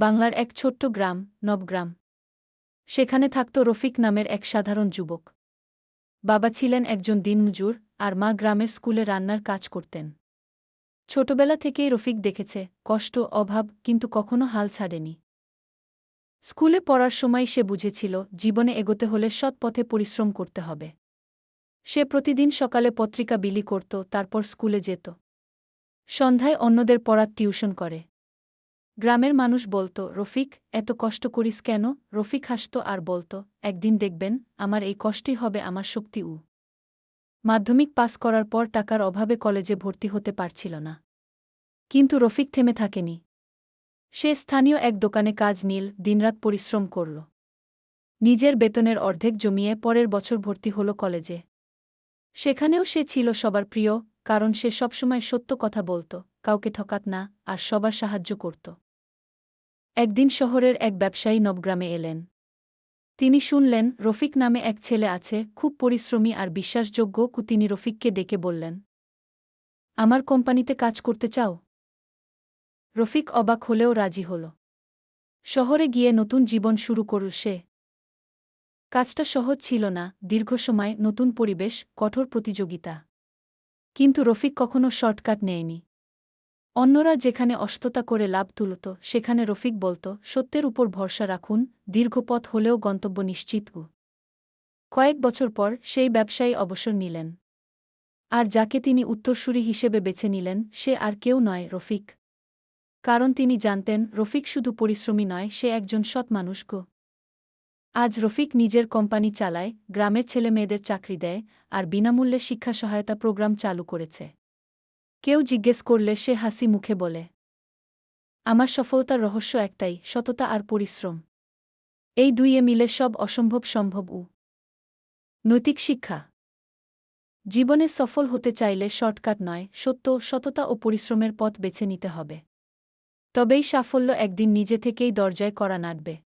বাংলার এক ছোট্ট গ্রাম, নবগ্রাম। সেখানে থাকত রফিক নামের এক সাধারণ যুবক। বাবা ছিলেন একজন দিনমজুর আর মা গ্রামের স্কুলে রান্নার কাজ করতেন। ছোটবেলা থেকেই রফিক দেখেছে, কষ্ট, অভাব কিন্তু কখনো হাল ছাড়েনি। স্কুলে পড়ার সময় সে বুঝেছিল, জীবনে এগোতে হলে সৎ পথে পরিশ্রম করতে হবে। সে প্রতিদিন সকালে পত্রিকা বিলি করত, তারপর স্কুলে যেত। সন্ধ্যায় অন্যদের পড়ার টিউশন করে। গ্রামের মানুষ বলতো, রফিক, এত কষ্ট করিস কেন? রফিক হাসত আর বলতো, একদিন দেখবেন, আমার এই কষ্টই হবে, আমার শক্তি উ। মাধ্যমিক পাস করার পর টাকার অভাবে কলেজে ভর্তি হতে পারছিল না। কিন্তু রফিক থেমে থাকেনি। সে স্থানীয় এক দোকানে কাজ নীল, দিনরাত পরিশ্রম করল। নিজের বেতনের অর্ধেক জমিয়ে পরের বছর ভর্তি হল কলেজে। সেখানেও সে ছিল সবার প্রিয়, কারণ সে সবসময় সত্য কথা বলত, কাউকে ঠকাত না, আর সবার সাহায্য করত। একদিন শহরের এক ব্যবসায়ী নবগ্রামে এলেন। তিনি শুনলেন, রফিক নামে এক ছেলে আছে, খুব পরিশ্রমী আর বিশ্বাসযোগ্য কু তিনি রফিককে ডেকে বললেন। আমার কোম্পানিতে কাজ করতে চাও? রফিক অবাক হলেও রাজি হল। শহরে গিয়ে নতুন জীবন শুরু করল সে। কাজটা সহজ ছিল না, দীর্ঘ সময়, নতুন পরিবেশ, কঠোর প্রতিযোগিতা। কিন্তু রফিক কখনো শর্টকাট নেয়নি। অন্যরা যেখানে অস্ততা করে লাভ তুলত, সেখানে রফিক বলত, সত্যের উপর ভরসা রাখুন, দীর্ঘ পথ হলেও গন্তব্য নিশ্চিত কয়েক বছর পর সেই ব্যবসায়ী অবসর নিলেন। আর যাকে তিনি উত্তরসূরি হিসেবে বেছে নিলেন, সে আর কেউ নয় রফিক। কারণ তিনি জানতেন, রফিক শুধু পরিশ্রমী নয়, সে একজন সৎ মানুষ গো। আজ রফিক নিজের কোম্পানি চালায়, গ্রামের ছেলে মেয়েদের চাকরি দেয়, আর বিনামূল্যে শিক্ষা সহায়তা প্রোগ্রাম চালু করেছে। কেউ জিজ্ঞেস করলে সে হাসি মুখে বলে, আমার সফলতার রহস্য একটাই, সততা আর পরিশ্রম। এই দুইয়ে মিলে সব অসম্ভব সম্ভব উ। নৈতিক শিক্ষা। জীবনে সফল হতে চাইলে শর্টকাট নয়, সত্য, সততা ও পরিশ্রমের পথ বেছে নিতে হবে। তবেই সাফল্য একদিন নিজে থেকেই দরজায় করা নাটবে